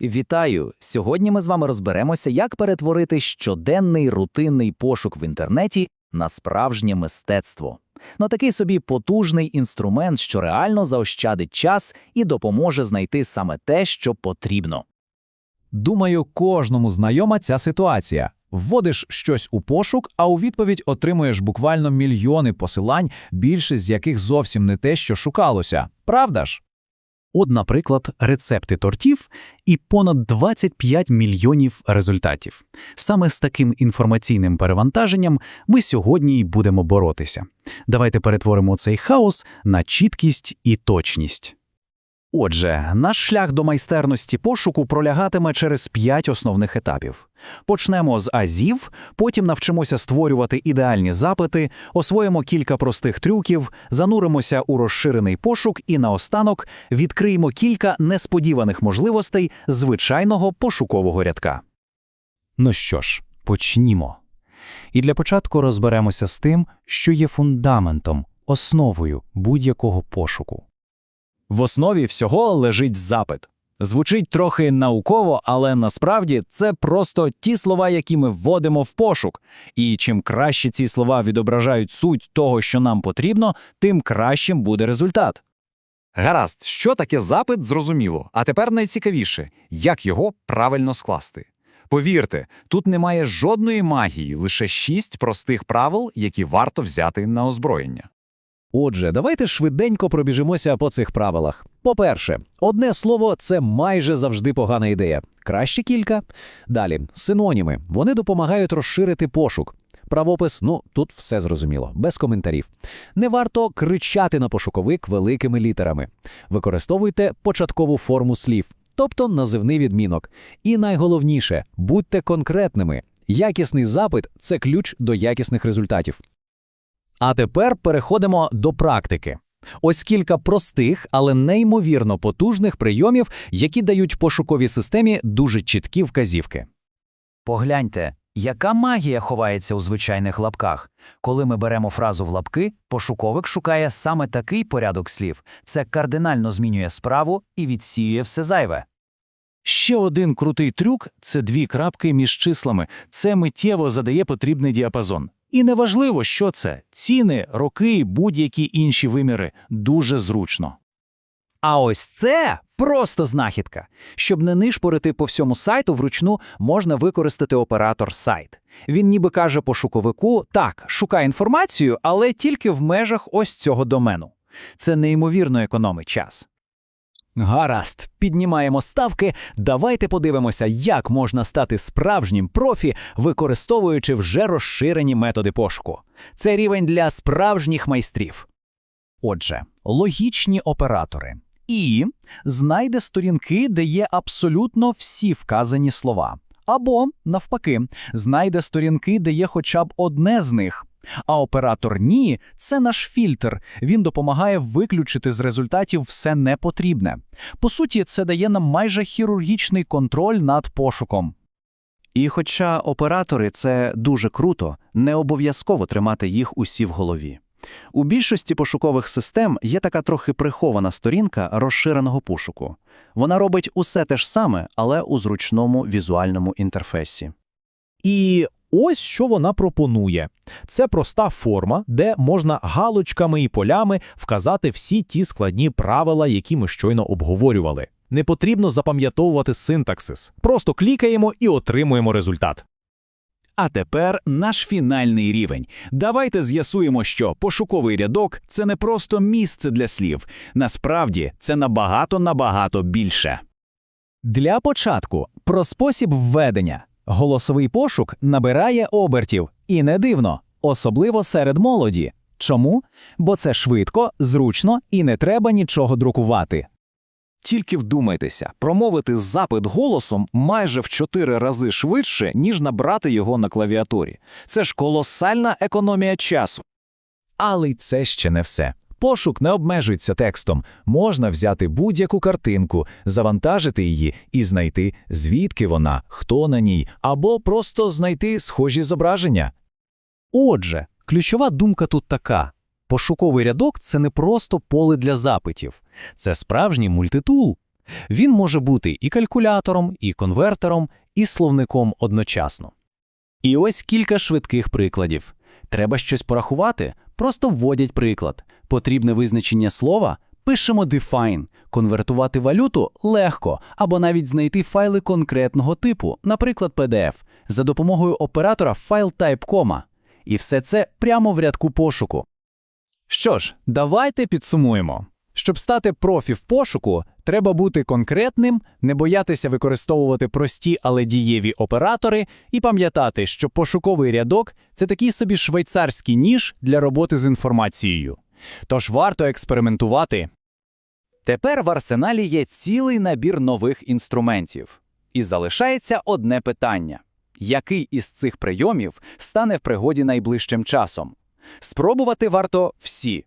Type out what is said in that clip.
Вітаю! Сьогодні ми з вами розберемося, як перетворити щоденний рутинний пошук в інтернеті на справжнє мистецтво. На такий собі потужний інструмент, що реально заощадить час і допоможе знайти саме те, що потрібно. Думаю, кожному знайома ця ситуація. Вводиш щось у пошук, а у відповідь отримуєш буквально мільйони посилань, більшість з яких зовсім не те, що шукалося. Правда ж? От, наприклад, рецепти тортів і понад 25 мільйонів результатів. Саме з таким інформаційним перевантаженням ми сьогодні й будемо боротися. Давайте перетворимо цей хаос на чіткість і точність. Отже, наш шлях до майстерності пошуку пролягатиме через п'ять основних етапів. Почнемо з азів, потім навчимося створювати ідеальні запити, освоїмо кілька простих трюків, зануримося у розширений пошук і наостанок відкриємо кілька несподіваних можливостей звичайного пошукового рядка. Ну що ж, почнімо. І для початку розберемося з тим, що є фундаментом, основою будь-якого пошуку. В основі всього лежить запит. Звучить трохи науково, але насправді це просто ті слова, які ми вводимо в пошук. І чим краще ці слова відображають суть того, що нам потрібно, тим кращим буде результат. Гаразд, що таке запит, зрозуміло. А тепер найцікавіше, як його правильно скласти. Повірте, тут немає жодної магії, лише шість простих правил, які варто взяти на озброєння. Отже, давайте швиденько пробіжимося по цих правилах. По-перше, одне слово це майже завжди погана ідея. Краще кілька. Далі, синоніми. Вони допомагають розширити пошук. Правопис, ну тут все зрозуміло, без коментарів. Не варто кричати на пошуковик великими літерами. Використовуйте початкову форму слів, тобто називний відмінок. І найголовніше, будьте конкретними. Якісний запит це ключ до якісних результатів. А тепер переходимо до практики. Ось кілька простих, але неймовірно потужних прийомів, які дають пошуковій системі дуже чіткі вказівки. Погляньте, яка магія ховається у звичайних лапках. Коли ми беремо фразу в лапки, пошуковик шукає саме такий порядок слів. Це кардинально змінює справу і відсіює все зайве. Ще один крутий трюк це дві крапки між числами. Це миттєво задає потрібний діапазон. І неважливо, що це ціни, роки, будь-які інші виміри дуже зручно. А ось це просто знахідка. Щоб не нишпорити по всьому сайту вручну, можна використати оператор сайт. Він ніби каже пошуковику: так, шукай інформацію, але тільки в межах ось цього домену. Це неймовірно економить час. Гаразд, піднімаємо ставки. Давайте подивимося, як можна стати справжнім профі, використовуючи вже розширені методи пошуку. Це рівень для справжніх майстрів. Отже, логічні оператори. І знайде сторінки, де є абсолютно всі вказані слова. Або, навпаки, знайде сторінки, де є хоча б одне з них. А оператор ні це наш фільтр. Він допомагає виключити з результатів все непотрібне. По суті, це дає нам майже хірургічний контроль над пошуком. І хоча оператори це дуже круто, не обов'язково тримати їх усі в голові. У більшості пошукових систем є така трохи прихована сторінка розширеного пошуку. Вона робить усе те ж саме, але у зручному візуальному інтерфейсі. І ось що вона пропонує. Це проста форма, де можна галочками і полями вказати всі ті складні правила, які ми щойно обговорювали. Не потрібно запам'ятовувати синтаксис. Просто клікаємо і отримуємо результат. А тепер наш фінальний рівень. Давайте з'ясуємо, що пошуковий рядок це не просто місце для слів. Насправді це набагато набагато більше. Для початку про спосіб введення. Голосовий пошук набирає обертів, і не дивно, особливо серед молоді. Чому? Бо це швидко, зручно і не треба нічого друкувати. Тільки вдумайтеся, промовити запит голосом майже в чотири рази швидше, ніж набрати його на клавіатурі. Це ж колосальна економія часу. Але й це ще не все. Пошук не обмежується текстом. Можна взяти будь-яку картинку, завантажити її і знайти, звідки вона, хто на ній, або просто знайти схожі зображення. Отже, ключова думка тут така: пошуковий рядок це не просто поле для запитів, це справжній мультитул. Він може бути і калькулятором, і конвертером, і словником одночасно. І ось кілька швидких прикладів. Треба щось порахувати? Просто вводять приклад. Потрібне визначення слова? Пишемо define. Конвертувати валюту легко, або навіть знайти файли конкретного типу, наприклад, PDF, за допомогою оператора FileType, і все це прямо в рядку пошуку. Що ж, давайте підсумуємо. Щоб стати профі в пошуку, треба бути конкретним, не боятися використовувати прості, але дієві оператори і пам'ятати, що пошуковий рядок це такий собі швейцарський ніж для роботи з інформацією. Тож варто експериментувати. Тепер в арсеналі є цілий набір нових інструментів. І залишається одне питання: який із цих прийомів стане в пригоді найближчим часом? Спробувати варто всі,